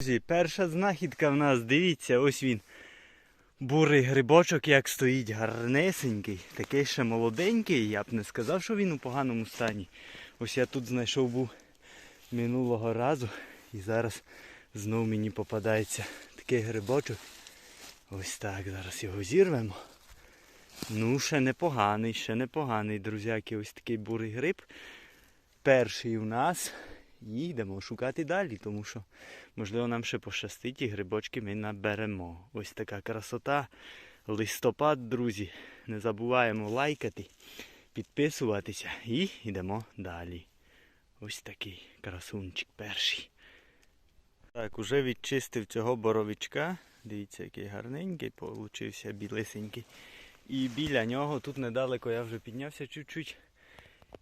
Друзі, перша знахідка в нас, дивіться, ось він. Бурий грибочок, як стоїть гарнесенький, такий ще молоденький, я б не сказав, що він у поганому стані. Ось я тут знайшов був минулого разу і зараз знов мені попадається такий грибочок. Ось так, зараз його зірвемо. Ну, ще непоганий, ще непоганий, друзяки, ось такий бурий гриб. Перший у нас. І йдемо шукати далі, тому що, можливо, нам ще пощастить і грибочки ми наберемо. Ось така красота. Листопад, друзі. Не забуваємо лайкати, підписуватися і йдемо далі. Ось такий красунчик перший. Так, уже відчистив цього боровичка. Дивіться, який гарненький, получився білисенький. І біля нього, тут недалеко я вже піднявся чуть-чуть.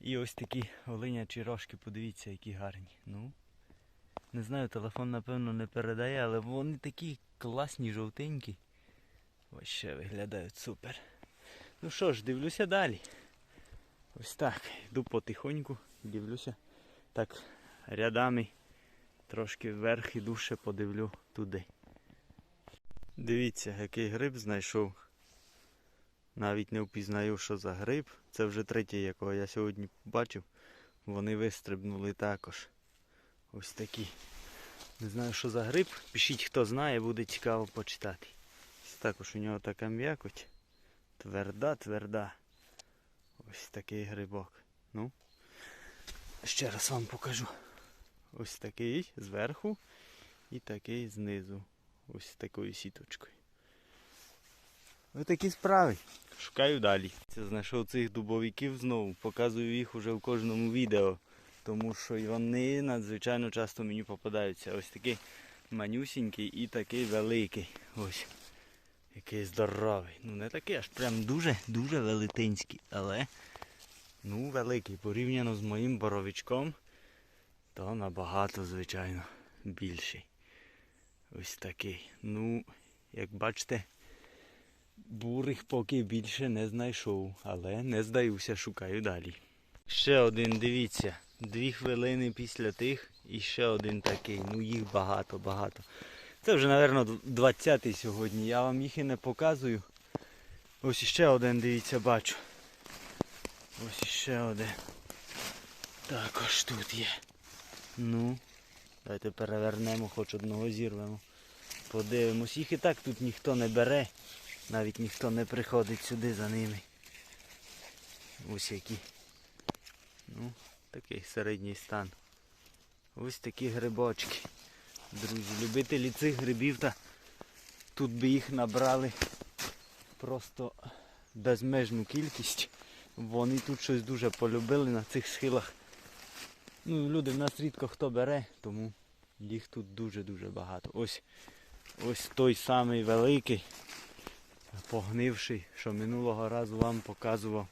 І ось такі оленячі рожки, подивіться, які гарні. Ну, не знаю, телефон напевно не передає, але вони такі класні, жовтенькі. Ось ще виглядають супер. Ну що ж, дивлюся далі. Ось так. Йду потихоньку, дивлюся. Так, рядами трошки вверх іду ще подивлю туди. Дивіться, який гриб знайшов. Навіть не впізнаю, що за гриб. Це вже третій, якого я сьогодні бачив. Вони вистрибнули також. Ось такі. Не знаю, що за гриб. Пишіть, хто знає, буде цікаво почитати. Також у нього така м'якоть. Тверда, тверда. Ось такий грибок. Ну. Ще раз вам покажу. Ось такий зверху і такий знизу. Ось такою сіточкою. Ось такі справи. Шукаю далі. Це знайшов цих дубовиків знову. Показую їх уже в кожному відео. Тому що вони надзвичайно часто мені попадаються. Ось такий манюсінький і такий великий. Ось. Який здоровий. Ну не такий, аж прям дуже-дуже велетенський. Але ну великий. Порівняно з моїм боровичком, то набагато, звичайно, більший. Ось такий. Ну, як бачите, бурих поки більше не знайшов, але не здаюся, шукаю далі. Ще один, дивіться, дві хвилини після тих і ще один такий. Ну їх багато, багато. Це вже, мабуть, 20-й сьогодні. Я вам їх і не показую. Ось ще один, дивіться, бачу. Ось ще один. Також тут є. Ну, давайте перевернемо, хоч одного зірвемо. Подивимось. Їх і так тут ніхто не бере. Навіть ніхто не приходить сюди за ними. Ось які. Ну, такий середній стан. Ось такі грибочки. Друзі, любителі цих грибів та тут би їх набрали просто безмежну кількість. Вони тут щось дуже полюбили на цих схилах. Ну, люди в нас рідко хто бере, тому їх тут дуже-дуже багато. Ось ось той самий великий, погнивший, що минулого разу вам показував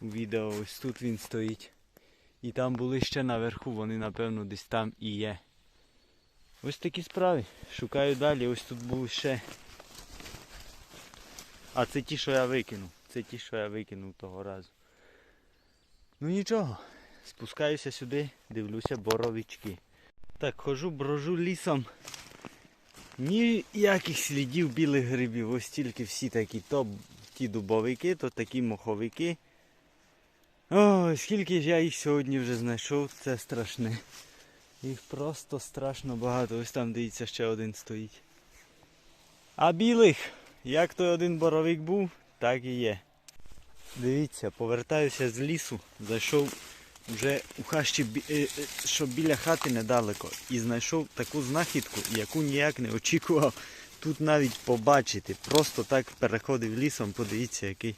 у відео. Ось тут він стоїть. І там були ще наверху, вони напевно десь там і є. Ось такі справи. Шукаю далі, ось тут був ще. А це ті, що я викинув. Це ті, що я викинув того разу. Ну нічого. Спускаюся сюди, дивлюся боровички. Так, хожу, брожу лісом. Ніяких слідів білих грибів. Ось тільки всі такі, то ті дубовики, то такі моховики. Ой, скільки ж я їх сьогодні вже знайшов, це страшне. Їх просто страшно багато. Ось там, дивіться, ще один стоїть. А білих, як той один боровик був, так і є. Дивіться, повертаюся з лісу, зайшов вже у хащі, е, е, що біля хати недалеко. І знайшов таку знахідку, яку ніяк не очікував тут навіть побачити. Просто так переходив лісом, подивіться, який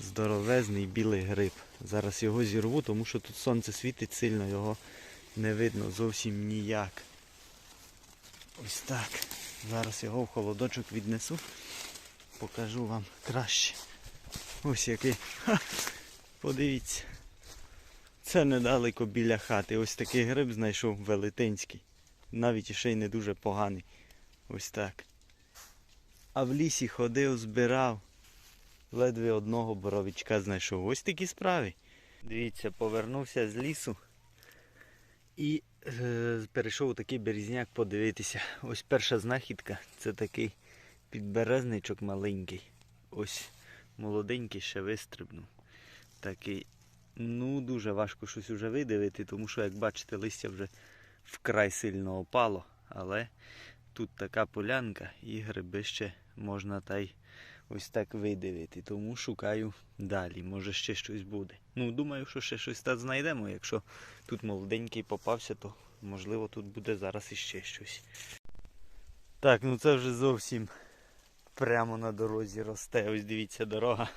здоровезний білий гриб. Зараз його зірву, тому що тут сонце світить сильно, його не видно зовсім ніяк. Ось так. Зараз його в холодочок віднесу. Покажу вам краще. Ось який. Ха! Подивіться. Це недалеко біля хати. Ось такий гриб знайшов велетенський. Навіть ще й не дуже поганий. Ось так. А в лісі ходив, збирав. Ледве одного боровичка знайшов. Ось такі справи. Дивіться, повернувся з лісу. І е, перейшов у такий березняк подивитися. Ось перша знахідка це такий підберезничок маленький. Ось молоденький ще вистрибнув. Такий. Ну, дуже важко щось уже видивити, тому що, як бачите, листя вже вкрай сильно опало. Але тут така полянка і гриби ще можна та й ось так видивити. Тому шукаю далі. Може ще щось буде. Ну, думаю, що ще щось так знайдемо. Якщо тут молоденький попався, то можливо тут буде зараз іще щось. Так, ну це вже зовсім прямо на дорозі росте. Ось дивіться, дорога.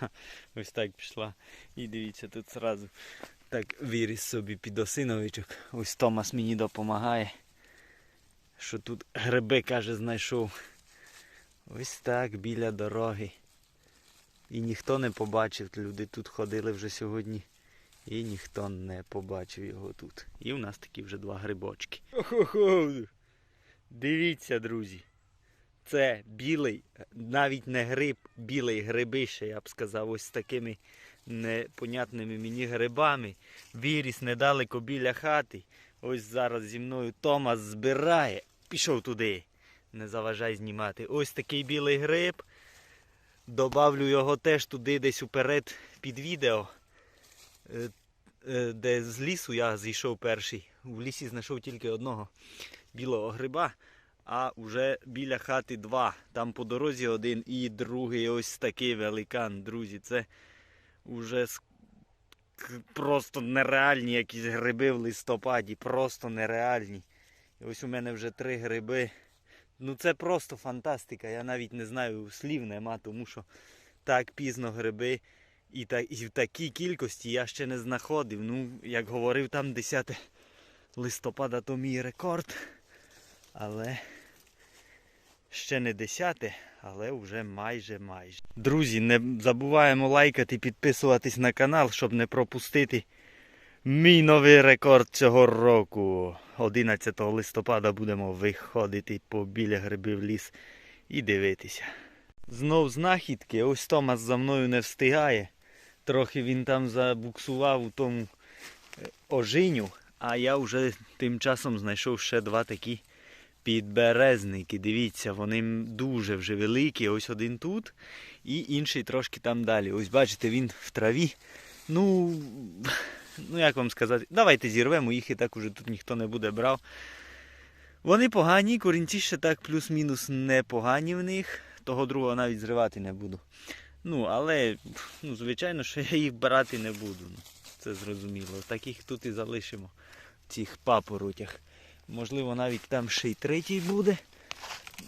Ось так пішла. І дивіться, тут зразу так виріс собі підосиновичок. Ось Томас мені допомагає. Що тут гриби, каже, знайшов. Ось так біля дороги. І ніхто не побачив. Люди тут ходили вже сьогодні. І ніхто не побачив його тут. І у нас такі вже два грибочки. Охо-хо! Дивіться, друзі. Це білий, навіть не гриб, білий грибище, я б сказав, ось з такими непонятними мені грибами. Виріс недалеко біля хати. Ось зараз зі мною Томас збирає. Пішов туди. Не заважай знімати. Ось такий білий гриб. Добавлю його теж туди десь уперед під відео. Е, е, Де з лісу я зійшов перший. У лісі знайшов тільки одного білого гриба, а вже біля хати два. Там по дорозі один і другий ось такий великан, друзі. Це вже просто нереальні якісь гриби в листопаді. Просто нереальні. І ось у мене вже три гриби. Ну це просто фантастика. Я навіть не знаю, слів нема, тому що так пізно гриби і, та, і в такій кількості я ще не знаходив. Ну, як говорив, там 10 листопада то мій рекорд. Але ще не 10, але вже майже майже. Друзі, не забуваємо лайкати, підписуватись на канал, щоб не пропустити мій новий рекорд цього року. 11 листопада будемо виходити по біля грибів ліс і дивитися. Знов знахідки, ось Томас за мною не встигає. Трохи він там забуксував у тому е, ожиню, а я вже тим часом знайшов ще два такі підберезники. Дивіться, вони дуже вже великі. Ось один тут і інший трошки там далі. Ось бачите, він в траві. Ну, ну як вам сказати, давайте зірвемо їх і так уже тут ніхто не буде брав. Вони погані, корінці ще так плюс-мінус непогані в них. Того другого навіть зривати не буду. Ну, але, ну, звичайно, що я їх брати не буду. Ну, це зрозуміло. Таких тут і залишимо в цих папоротях. Можливо, навіть там ще й третій буде.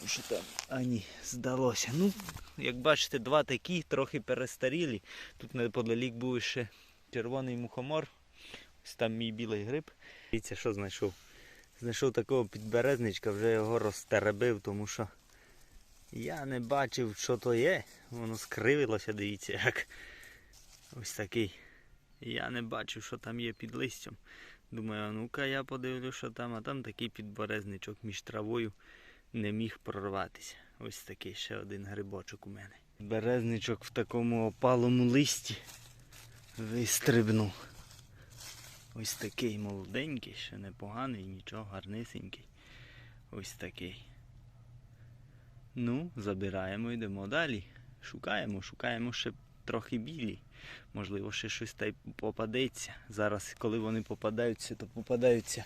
Ну, що там, а ні, здалося. Ну, як бачите, два такі, трохи перестарілі. Тут неподалік був ще червоний мухомор. Ось там мій білий гриб. Дивіться, що знайшов. Знайшов такого підберезничка, вже його розтеребив, тому що я не бачив, що то є. Воно скривилося, дивіться, як ось такий. Я не бачив, що там є під листям. Думаю, а ну-ка я подивлю, що там, а там такий підберезничок між травою не міг прорватися. Ось такий ще один грибочок у мене. Березничок в такому опалому листі вистрибнув. Ось такий молоденький, ще непоганий, нічого, гарнисенький. Ось такий. Ну, забираємо, йдемо далі. Шукаємо, шукаємо ще трохи білі. Можливо, ще щось та й попадеться. Зараз, коли вони попадаються, то попадаються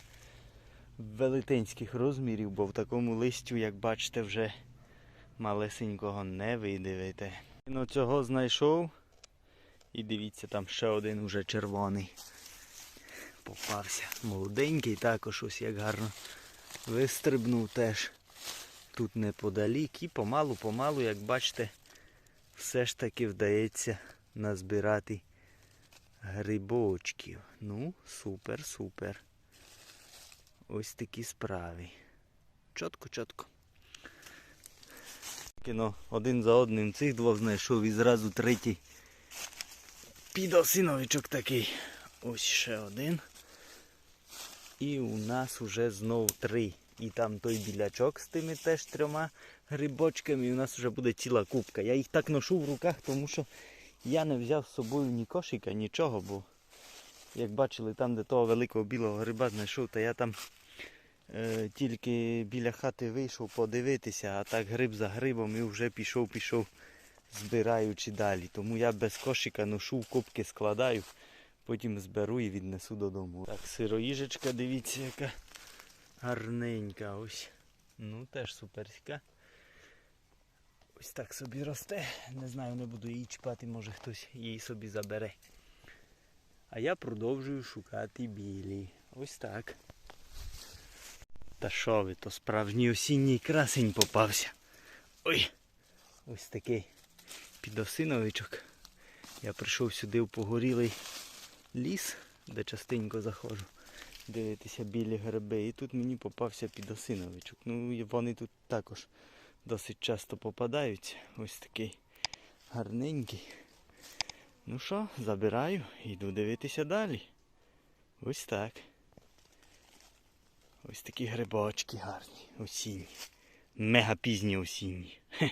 велетенських розмірів, бо в такому листю, як бачите, вже малесенького не видивите. Ну, цього знайшов. І дивіться, там ще один уже червоний. Попався. Молоденький також ось як гарно вистрибнув теж. Тут неподалік і помалу-помалу, як бачите, все ж таки вдається назбирати грибочків. Ну, супер, супер. Ось такі справи. Чотко, чотко. Кіно один за одним цих двох знайшов і зразу третій підосиновичок такий. Ось ще один. І у нас уже знов три. І там той білячок з тими теж трьома грибочками. І у нас вже буде ціла купка. Я їх так ношу в руках, тому що я не взяв з собою ні кошика, нічого, бо як бачили, там, де того великого білого гриба знайшов, то я там Е, тільки біля хати вийшов подивитися, а так гриб за грибом і вже пішов, пішов, збираючи далі. Тому я без кошика ношу, в кубки складаю, потім зберу і віднесу додому. Так, сироїжечка, дивіться, яка гарненька ось. Ну теж суперська. Ось так собі росте. Не знаю, не буду її чіпати, може хтось її собі забере. А я продовжую шукати білі. Ось так. Та що ви, то справжній осінній красень попався. Ой! Ось такий підосиновичок. Я прийшов сюди в погорілий ліс, де частенько заходжу дивитися білі гриби. І тут мені попався підосиновичок. Ну вони тут також досить часто попадаються. Ось такий гарненький. Ну що, забираю йду дивитися далі. Ось так. Ось такі грибочки гарні, осінні. Мега пізні осінні. Хе.